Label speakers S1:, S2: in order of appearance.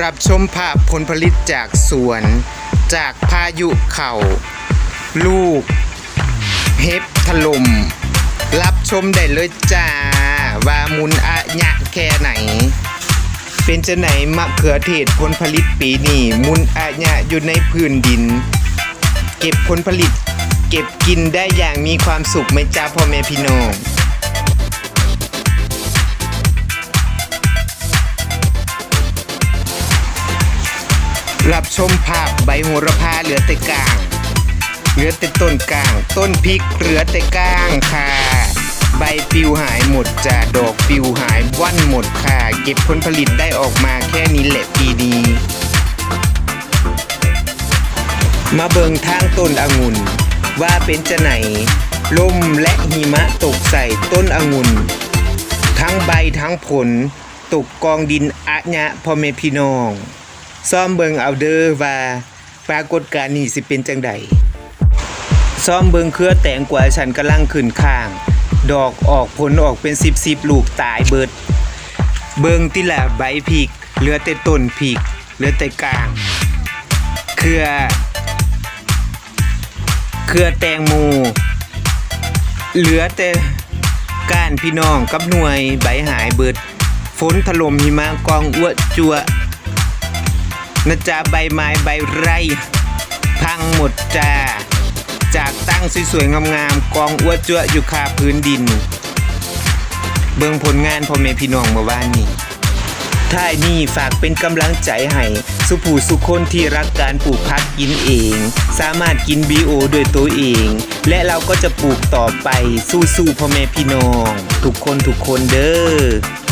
S1: รับชมภาพผลผลิตจากสวน จากพายุเข่า ลูกเห็บถล่ม รับชมได้เลยจ้า ว่ามุนอะยะแค่ไหน เป็นจะไหนมะเขือเทศผลผลิตปีนี้มุนอะยะอยู่ในพื้นดิน เก็บผลผลิต เก็บกินได้อย่างมีความสุขไหมจ้าพ่อแม่พี่น้อง รับชมภาพใบโหระพาเหลือแต่กลาง เหลือแต่ต้นกลาง ต้นพริกเหลือแต่ก้างค่ะ ใบปิวหายหมดจ้าดอกปิวหายว่นหมดค่ะ เก็บผลผลิตได้ออกมาแค่นี้แหละปีนี้มาเบิงทางต้นองุ่น ว่าเป็นจะไหนลมและหิมะตกใส่ต้นองุ่น ทั้งใบทั้งผล ตกกองดินอะญะพ่อแม่พี่น้อง ซ่อมเบิงเอาเด้อว่าปรากฏการณ์นี้สิเป็นจังใดซ่อมเบิงเครือแตงกว่าฉันกำลังขึ้นข้าง ดอกออกผลออกเป็นสิบสิบลูกตายเบิด เบิงติละใบพริกเหลือแต่ต้นพริกเหลือแต่กลาง เครือ เครือแตงโมเหลือแต่ก้านพี่น้องกับหน่วยใบหายเบิดฝนถล่มหิมะกองอ้วจัว นะจ๊ะใบไม้ใบไร่ พังหมดจ้า จากตั้งสวยๆงามๆกองอ้วจั่วอยู่คาพื้นดิน เบิ่งผลงานพ่อแม่พี่น้องเมื่อวานนี้ท้ายนี้ฝากเป็นกำลังใจให้สุผู้สุคนที่รักการปลูกพักกินเอง สามารถกินบีโอด้วยตัวเอง และเราก็จะปลูกต่อไปสู้ๆพ่อแม่พี่น้อง ทุกคนทุกคนเด้อ